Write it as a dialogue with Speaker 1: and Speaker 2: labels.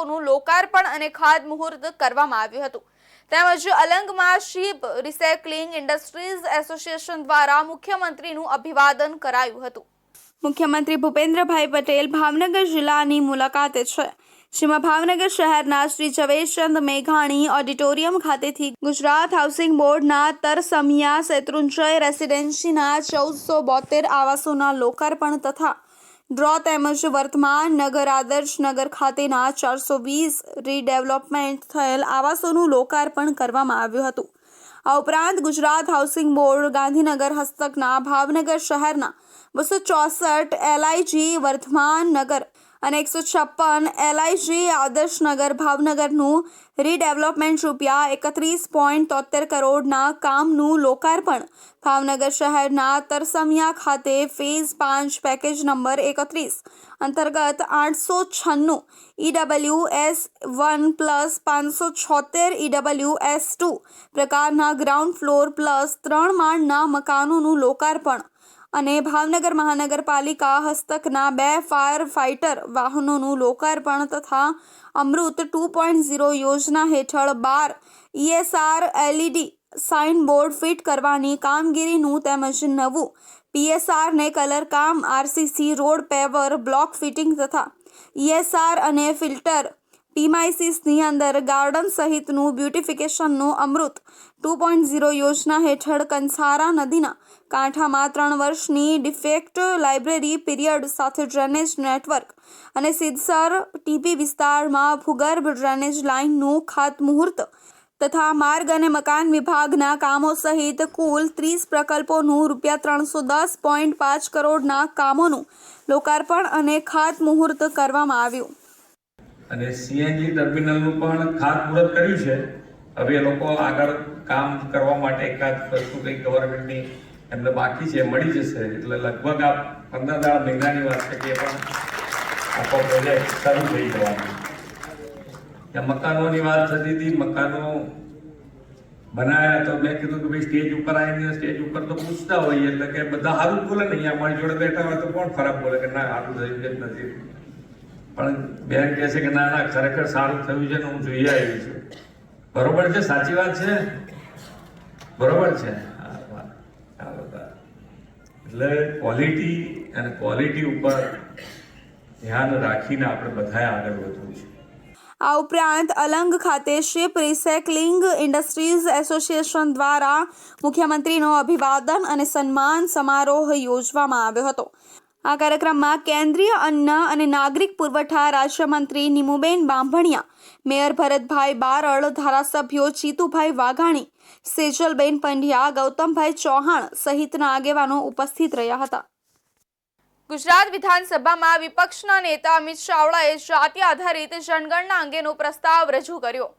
Speaker 1: પ્રકલ્પોનું લોકાર્પણ અને ખાતમુહૂર્ત કરવામાં આવ્યું હતું. તેમજ અલંગમાં શીપ રિસાયકલિંગ ઇન્ડસ્ટ્રીઝ એસોસિએશન દ્વારા મુખ્યમંત્રીનું અભિવાદન કરાયું હતું. મુખ્યમંત્રી ભૂપેન્દ્રભાઈ પટેલ ભાવનગર જિલ્લાની મુલાકાતે છે. જેમાં ભાવનગર શહેરના શ્રી ઝવેશચંદ મેઘાણી ઓડિટોરિયમ ખાતેથી ગુજરાત હાઉસિંગ બોર્ડના તરસમિયા શેત્રુંજય રેસિડેન્સીના ચૌદસો બોતેર આવાસોના લોકાર્પણ તથા ડ્રો તેમજ વર્તમાન નગર આદર્શ નગર ખાતેના ચારસો વીસ રીડેવલપમેન્ટ થયેલ આવાસોનું લોકાર્પણ કરવામાં આવ્યું હતું. આ ઉપરાંત ગુજરાત હાઉસિંગ બોર્ડ, ગાંધીનગર હસ્તકના, ભાવનગર શહેરના બસો ચોસઠ એલઆઈજી વર્ધમાન નગર અને એકસો છપ્પન એલઆઈજી આદર્શનગર ભાવનગરનું રીડેવલપમેન્ટ રૂપિયા એકત્રીસ પોઈન્ટ તોતેર કરોડના કામનું લોકાર્પણ. ભાવનગર શહેરના તરસમિયા ખાતે ફેઝ પાંચ પેકેજ નંબર એકત્રીસ અંતર્ગત આઠસો છન્નું ઈડબલ્યુ એસ વન પ્લસ પાંચસો છોતેર ઈડબલ્યુ એસ ટુ પ્રકારના ગ્રાઉન્ડ ફ્લોર પ્લસ ત્રણ માળના મકાનોનું લોકાર્પણ. અને ભાવનગર મહાનગરપાલિકા હસ્તકના બે ફાયર ફાઇટર વાહનોનું લોકાર્પણ તથા અમૃત ટુ પોઈન્ટ ઝીરો યોજના હેઠળ બાર ESR LED sign board fit કરવાની કામગીરીનું તેમજ નવું પીએસઆરને કલર કામ RCC road paver block fitting તથા ઈએસઆર અને ફિલ્ટર પીમાઇસીસની અંદર ગાર્ડન સહિતનું બ્યુટિફિકેશનનું અમૃત ટુ પોઈન્ટ ઝીરો યોજના હેઠળ કંસારા નદીના કાંઠામાં ત્રણ વર્ષની ડિફેક્ટ લાઇબ્રેરી પીરિયડ સાથે ડ્રેનેજ નેટવર્ક અને સિદ્ધસર ટીપી વિસ્તારમાં ભૂગર્ભ ડ્રેનેજ લાઇનનું ખાતમુહૂર્ત તથા માર્ગ અને મકાન વિભાગના કામો સહિત કુલ ત્રીસ પ્રકલ્પોનું રૂપિયા ત્રણસો દસ પોઈન્ટ પાંચ કરોડના કામોનું લોકાર્પણ અને ખાતમુહૂર્ત કરવામાં આવ્યું.
Speaker 2: અને સીએનજી ટર્મિનલનું પણ ખાતમુહૂર્ત કર્યું છે. હવે એ લોકો આગળ કામ કરવા માટે એકાદ વસ્તુ કંઈક ગવર્મેન્ટની એમને બાકી છે, મળી જશે. એટલે લગભગ આ પંદર દાળ મહિનાની વાત છે કે પણ આખો પ્રોજેક્ટ શરૂ થઈ જવાનો. ત્યાં મકાનોની વાત થતી હતી, મકાનો બનાવ્યા તો મેં કીધું કે ભાઈ સ્ટેજ ઉપર આવીને સ્ટેજ ઉપર તો પૂછતા હોઈએ, એટલે કે બધા સારું બોલે ને, અહીંયા જોડે બેઠા હોય તો કોણ ખરાબ બોલે કે ના સારું થયું કે નથી. પણ બેન કહે છે કે ના ના, ખરેખર સારું થયું છે ને હું જોઈ આવી છું. બરોબર છે? સાચી વાત છે? બરોબર છે. એટલે ક્વોલિટી અને ક્વોલિટી ઉપર ધ્યાન રાખીને આપણે બધાએ આગળ વધવું છે.
Speaker 1: આ ઉપરાંત અલંગ ખાતે શિપ રિસાયકલિંગ ઇન્ડસ્ટ્રીઝ એસોસિએશન દ્વારા મુખ્યમંત્રીનો અભિવાદન અને સન્માન સમારોહ યોજવામાં આવ્યો હતો. આ કાર્યક્રમમાં કેન્દ્રીય અન્ન અને નાગરિક પુરવઠા રાજ્યમંત્રી નિમુબેન બાંભણિયા, મેયર ભરતભાઈ બારડ, ધારાસભ્યો જીતુભાઈ વાઘાણી, સેજલબેન પંડ્યા, ગૌતમભાઈ ચૌહાણ સહિતના આગેવાનો ઉપસ્થિત રહ્યા હતા. ગુજરાત વિધાનસભામાં વિપક્ષના નેતા અમિત ચાવડાએ જાતિ આધારિત જનગણના અંગેનો પ્રસ્તાવ રજૂ કર્યો.